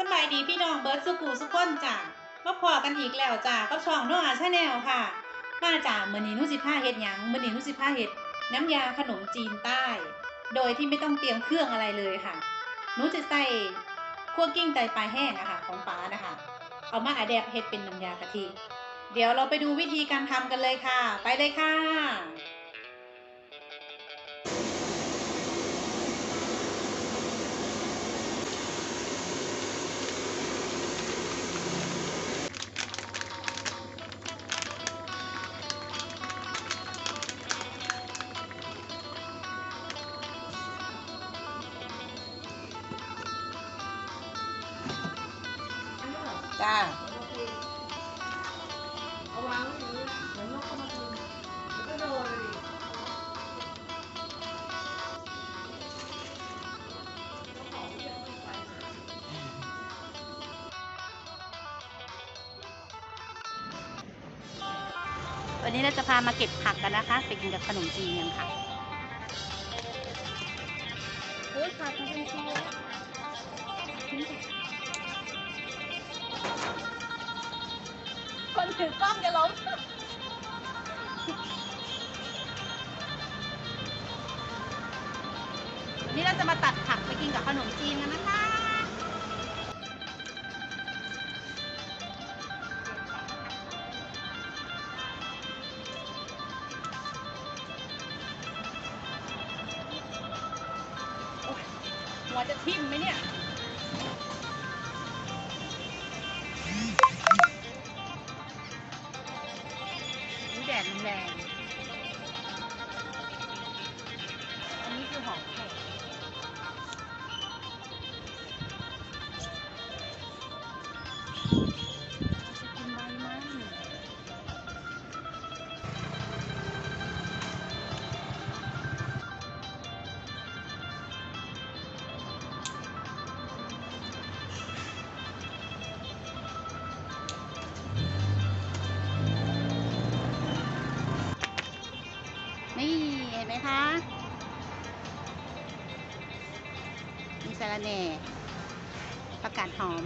สบายดีพี่น้องเบิร์ดสุกูสุก้นจ้ะมาพอกันอีกแล้วจ้ะก็ช่องโนอาชาแนลค่ะ มาจ้ะมือนี้นุสิผ้าเฮ็ดหยังมือนี้นุสิผ้าเฮ็ดน้ำยาขนมจีนใต้ โดยที่ไม่ต้องเตรียมเครื่องอะไรเลยค่ะหนูจะใส่คั่วกิ้งไตปลาแห้งอะค่ะของป้านะคะ เอามาอะแดปเฮ็ดเป็นน้ำยากะทิ เดี๋ยวเราไปดูวิธีการทำกันเลยค่ะ ไปเลยค่ะ วันนี้เราจะพามาเก็บผักกันนะคะ ไปกินกับขนมจีนกันค่ะโอ้ยขาดมาเป็นชิ้นแล้วคนถือกล้องจะล้มวันนี้เราจะมาตัดผักไปกินกับขนมจีนกันนะคะ กินใบมันนี่เห็นไหมคะมีสาระแหน่ประกาศหอม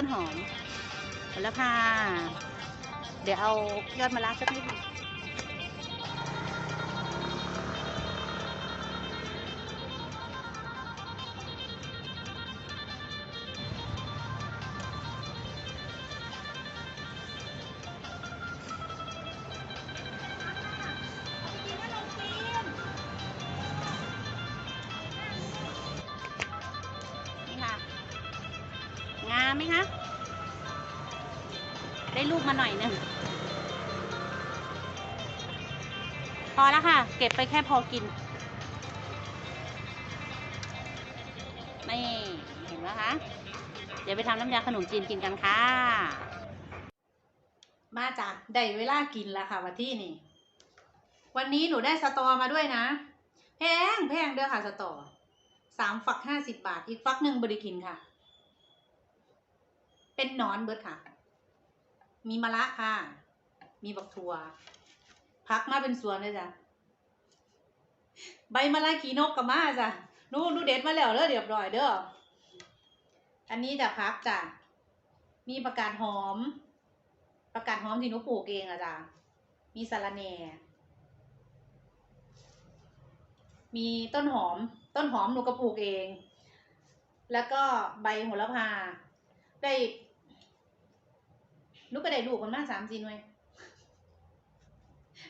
ต้นหอมแล้วพาเดี๋ยวเอายอดมะระสักนิดหนึ่ง ไหมคะ ได้ลูกมาหน่อยหนึ่งพอแล้วค่ะ เก็บไปแค่พอกินไม่เห็นไหมคะ เดี๋ยวไปทำน้ำยาขนมจีนกินกันค่ะ มาจ้ะได้เวลากินแล้วค่ะวันที่นี่ วันนี้หนูได้สตอมาด้วยนะ แพงแพงเด้อค่ะสตอสามฝักห้าสิบบาท อีกฝักหนึ่งบริกินค่ะ เป็นนอนเบิดค่ะ มีมะระค่ะ มีบักถั่วพักมาเป็นสวนเลยจ้ะ ใบมะระขีนกกับมาจ้ะนู่นูเด็ดมาแล้วเด้อเรียบร้อยเด้อ อันนี้จะพักจ้ะ มีประกาศหอม ประกาศหอมที่หนูปลูกเองอะจ้ะ มีสะระแหน่มีต้นหอม ต้นหอมหนูก็ปลูกเอง แล้วก็ใบโหระพา ได้ นูกก็ได้ลูกมันมาสามจีนไว้ย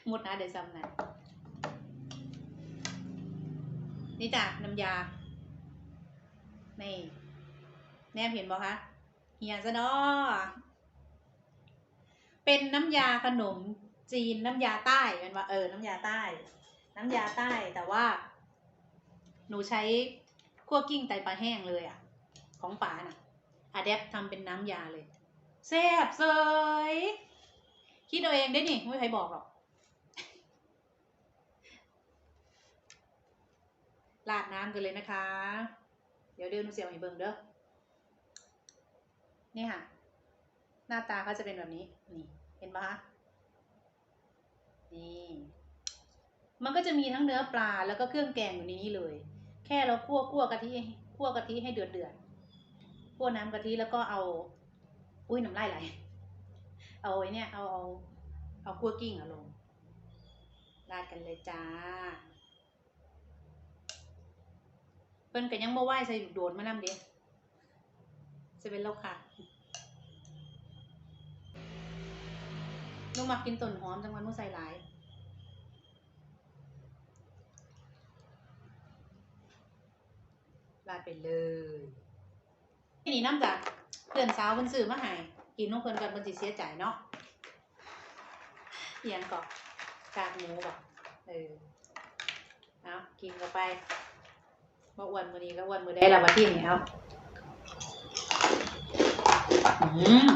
หมดนะเดี๋ยวซ้ำนะนี่จ้ะน้ำยานี่แนมเห็นบ่คะเฮียซะเนาะเป็นน้ำยาขนมจีนน้ำยาใต้เป็นว่าเออ น้ำยาใต้ น้ำยาใต้แต่ว่า หนูใช้คั่วกิ้งไตปลาแห้งเลยอะของป๋าน่ะอะแดปทำเป็นน้ำยาเลย แซ่บเซยคิดเอาเองได้นี่ไม่ใครบอกหรอกราดน้ำกันเลยนะคะ เดี๋ยวเดี๋ยวหนูเสียวให้เบิ่งเด้อ นี่ค่ะ หน้าตาเขาจะเป็นแบบนี้ นี่ เห็นปะคะนี่ มันก็จะมีทั้งเนื้อปลาแล้วก็เครื่องแกงอยู่ในนี้เลย แค่เราคั่วคั่วกะทิคั่วกะทิให้เดือดเดือดคั่วน้ำกะทิแล้วก็เอา อุ้ยน้ำลายไหลเอาไอ้เนี่ยเอาเอาเอาคั่วกิ้งอะลงราดกันเลยจ้าเพิ่นก็ยังบ่ไหวใส่โดดมานำเด้จะเป็นแล้วค่ะลูกมักกินต้นหอมจังหวันมูใส่หลายราดไปเลยนี่น้ำจาก เพื่อนสาวเพิ่นซื้อมาให้กินน้องเพิ่นกันเพิ่นสิเสียใจเนาะเอียงกอกกากหมูบ่เออเอากินเข้าไปบ่อ้วนมือนี้ก็อ้วนมือใดล่ะว่าที่นี่เอาอืม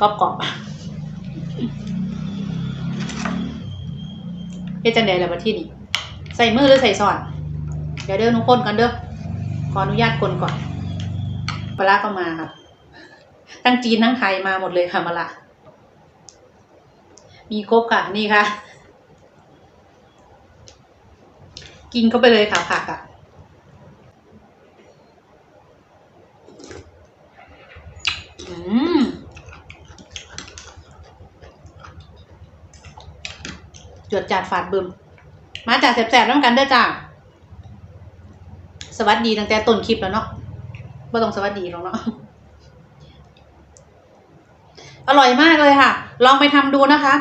กรอบกรอบเฮ็ดจังไดล่ะว่าที่นี่ใส่มือหรือใส่ซ่อน เดี๋ยวเด้อหนุคนกันเด้อขออนุญาตคนก่อนปลาก็มาครับทั้งจีนทั้งไทยมาหมดเลยค่ะมาละมีครบค่ะนี่ค่ะ กินเข้าไปเลยค่ะผักอะอืมจวดจาดฝาดบึม มาจากแสบๆน้ำกันเด้อจ้า สวัสดีตั้งแต่ต้นคลิปแล้วเนาะไม่ต้องสวัสดีหรอกเนาะอร่อยมากเลยค่ะ ลองไปทำดูนะคะ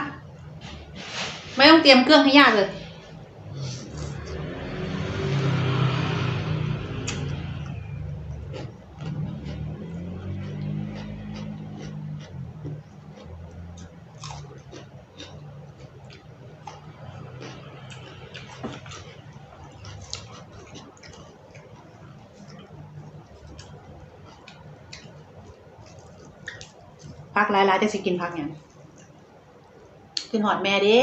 ไม่ต้องเตรียมเครื่องให้ยากเลย พักหลายๆจะสิกินพักอย่างขึ้นหอดแม่เด้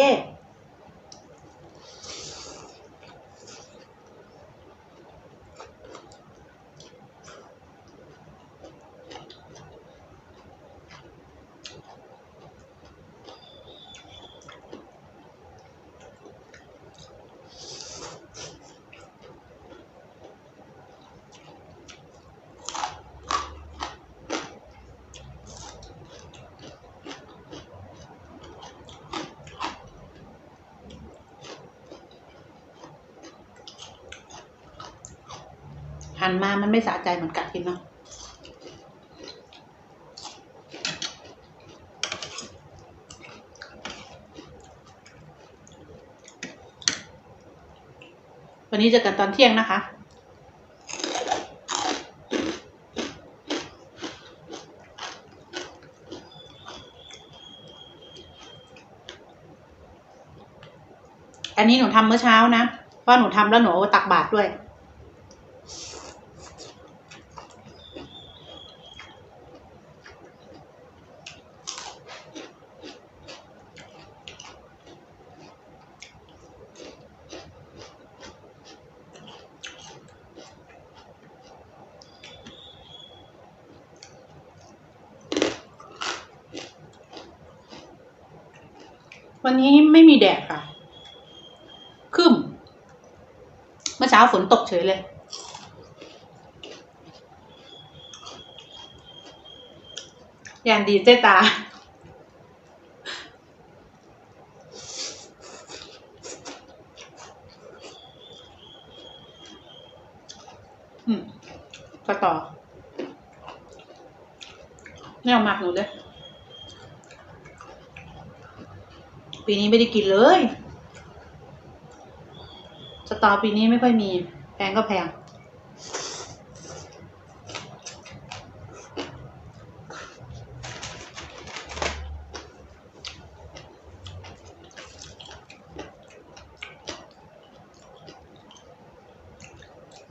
หันมามันไม่สะใจเหมือนกัดกินเนาะวันนี้เจอกันตอนเที่ยงนะคะอันนี้หนูทำเมื่อเช้านะ เพราะหนูทำแล้วหนูตักบาตรด้วย วันนี้ไม่มีแดดค่ะครึ้มเมื่อเช้าฝนตกเฉยเลย อย่างดีเจตา อืมก็ต่อเนี่เอาหมักหนูเลยปีนี้ไม่ได้กินเลย ตอปีนี้ไม่ค่อยมี แพงก็แพง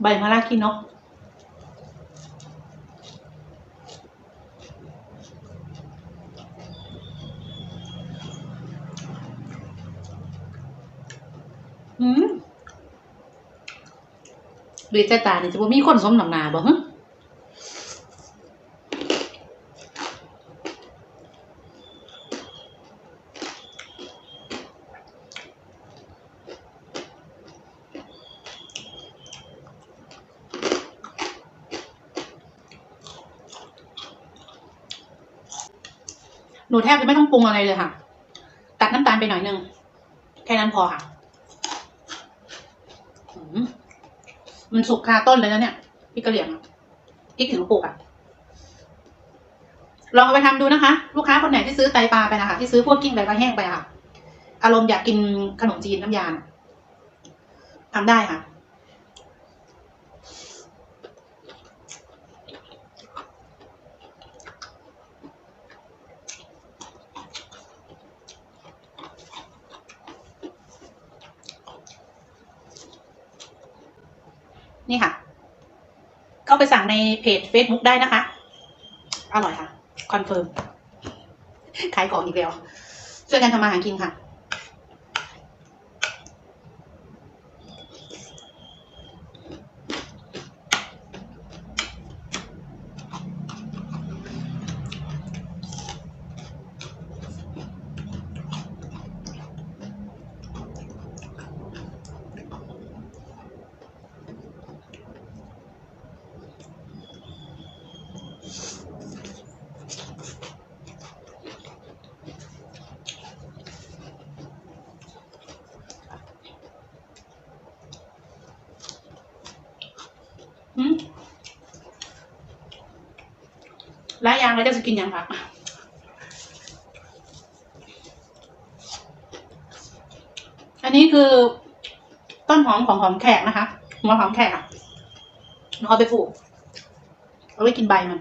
ใบมะระขี้นก ด้วยสตานี่จะบ่มีคนสมน้ำหน้าบ่ฮึหนูแทบจะไม่ต้องปรุงอะไรเลยค่ะ ตัดน้ำตาลไปหน่อยนึง แค่นั้นพอค่ะ มันสุกคาต้นเลยนะเนี่ยพริกกระเหรี่ยงพริกถึงปลูกอะลองเอาไปทำดูนะคะ ลูกค้าคนไหนที่ซื้อไตปลาไปนะคะที่ซื้อพวกกิ้งไปปลาแห้งไปค่ะ อารมณ์อยากกินขนมจีนน้ำยาน่ะทำได้ค่ะ นี่ค่ะ เข้าไปสั่งในเพจ Facebook ได้นะคะ อร่อยค่ะ คอนเฟิร์ม ขายของอีกแล้ว ช่วยกันทำมาหากินค่ะ ล้วยางแล้วจะกินยังคะอันนี้คือต้นหอมของหอมแขกนะคะหัวหอมแขกอะเอาไปปลูกเอาไว้กินใบมัน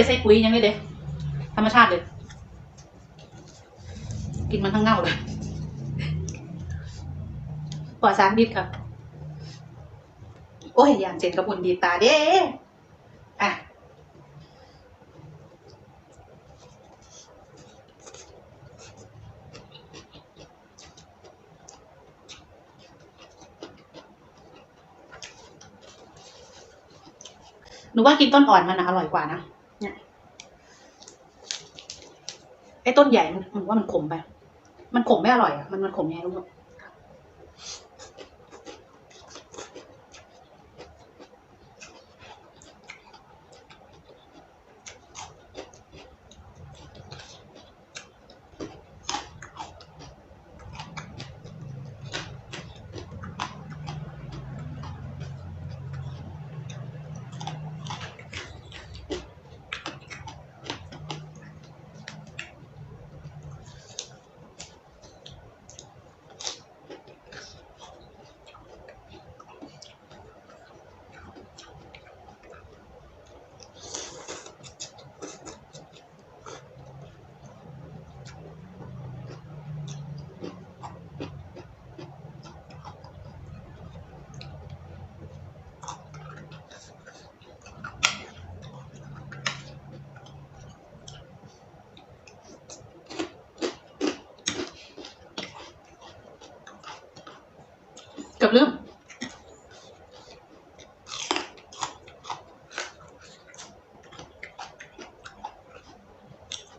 ได้ใส่ปุ๋ยยังเลยเด้ธรรมชาติเลย กินมันทั้งเง่าเลยปลอดสารพิษครับโอ้ยอย่างเจนกระบุนดีตาเด้อะหนูว่ากินต้นอ่อนมันนะอร่อยกว่านะ เนี่ย ไอ้ต้นใหญ่มันว่ามันขมไป มันขมไม่อร่อยอะ มันมันขมยังไงรู้ บลืม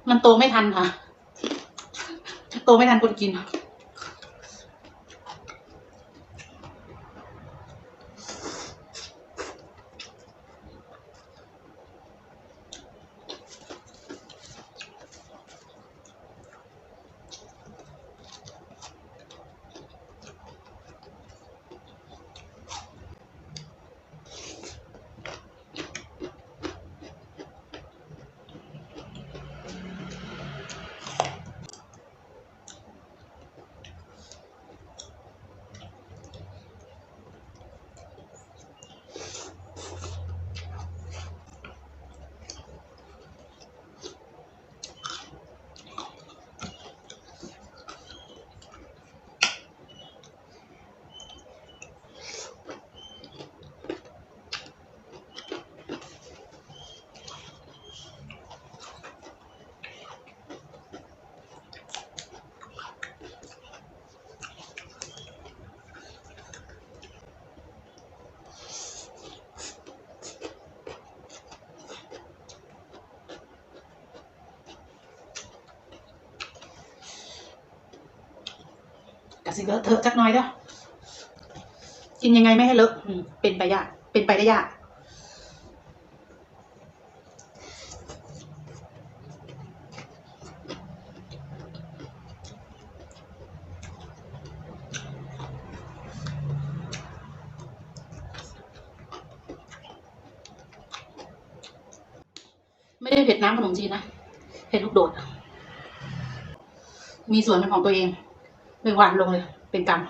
มันโตไม่ทันค่ะ โตไม่ทันคนกินะสิเลอะเทอะจักน้อยเด้อกินยังไงไม่ให้เลอะเป็นไปยากเป็นไปได้ยากไม่ได้เผ็ดน้ำขนมจีนนะเผ็ดลูกโดด มีส่วนเป็นของตัวเอง ไม่หวานลงเลย เป็นกรรม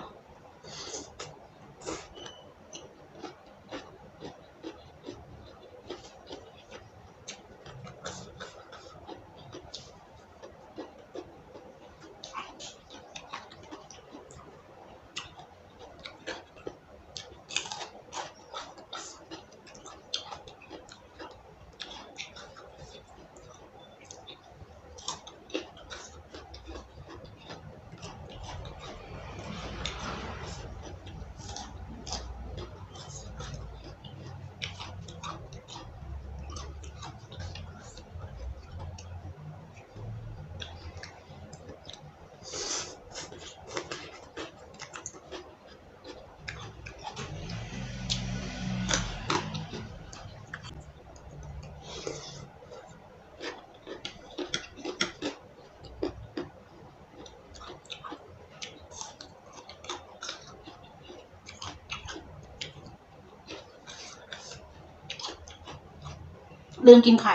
ลืมกินไข่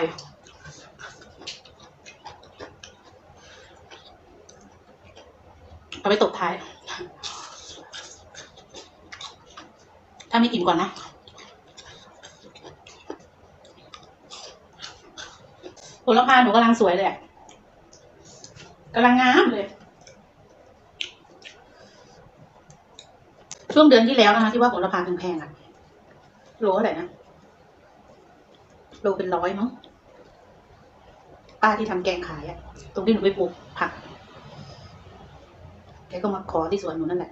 เอาไปตบท้าย ถ้าไม่กินก่อนนะผลพาหนูกำลังสวยเลยกำลังงามเลย ช่วงเดือนที่แล้วนะคะ ที่ว่าผลพาแพงๆอะโลเท่าไหร่นะ ลเป็นร้อยมั้งป้าที่ทำแกงขายอะตรงที่หนูไปปลูกผักแกก็มาขอที่สวนหนูนั่นแหละ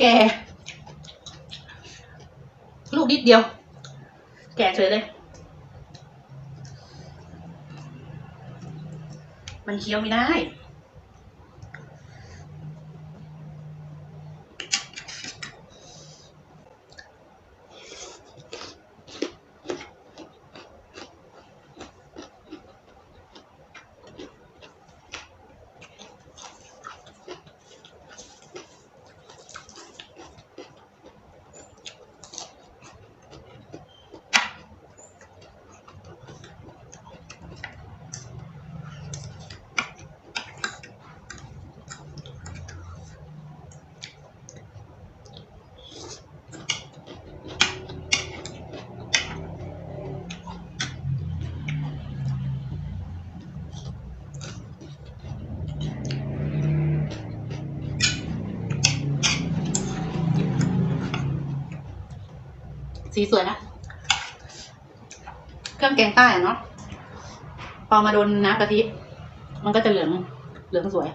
แกลูกนิดเดียว แกเฉยเลย มันเคี้ยวไม่ได้ สีสวยนะ เครื่องแกงใต้อะเนาะ พอมาโดนน้ำกะทิ มันก็จะเหลือง เหลืองสวย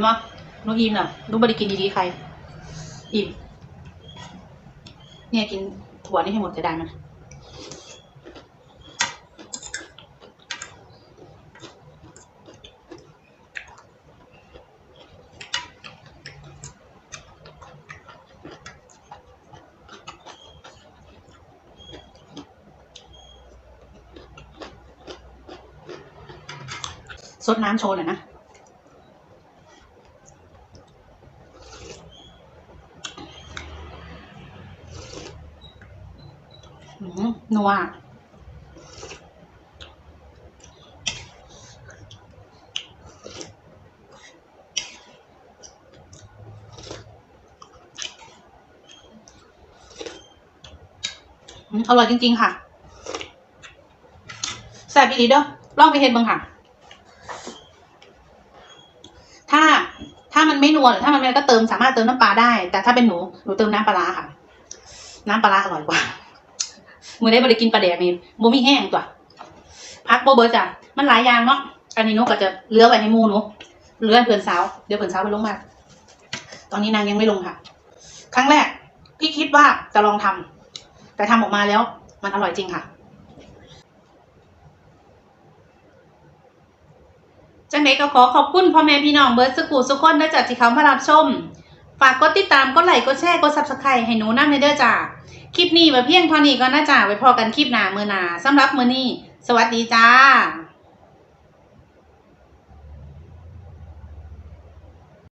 นไหมน้องอิมน่ะน้องบริกินดีๆใคร อิมเนี่ยกินถั่วนี่ให้หมดจะได้มันซดน้ำโชว์หน่อยนะ อืม นัวอร่อยจริง ๆ ค่ะแซ่บอีหลีเด้อลองไปเฮ็ดบ้างค่ะ ถ้าถ้ามันไม่นัวหรือถ้ามันไม่ก็เติมสามารถเติมน้ำปลาได้ แต่ถ้าเป็นหนูหนูเติมน้ำปลาค่ะ น้ำปลาอร่อยกว่า มือได้บริกินปลาแดกนี่บ่มีแห้งตัวพักโบเบิร์จ้ะมันหลายอย่างเนาะอันนี้นุก็จะเหลือไว้ให้มูหนูเหลือเพื่อนสาวเดี๋ยวเพื่อนสาวไปลงมาตอนนี้นางยังไม่ลงค่ะ ครั้งแรก พี่คิดว่าจะลองทำแต่ทำออกมาแล้ว มันอร่อยจริงค่ะจังไดก็ขอขอบคุณพ่อแม่พี่น้องเบิร์ดสกูสุกคนนะจ๊ะที่เขามารับชม ฝากกดติดตามกดไลค์กดแชร์กดซับสไครต์ให้หนูนั่ในเด้อจ้า คลิปนี้ไว้เพียงเท่านี้ก็น่าจะไว้พอกันคลิปหน้ามือหน้าสำหรับมือนี้ สวัสดีจ้า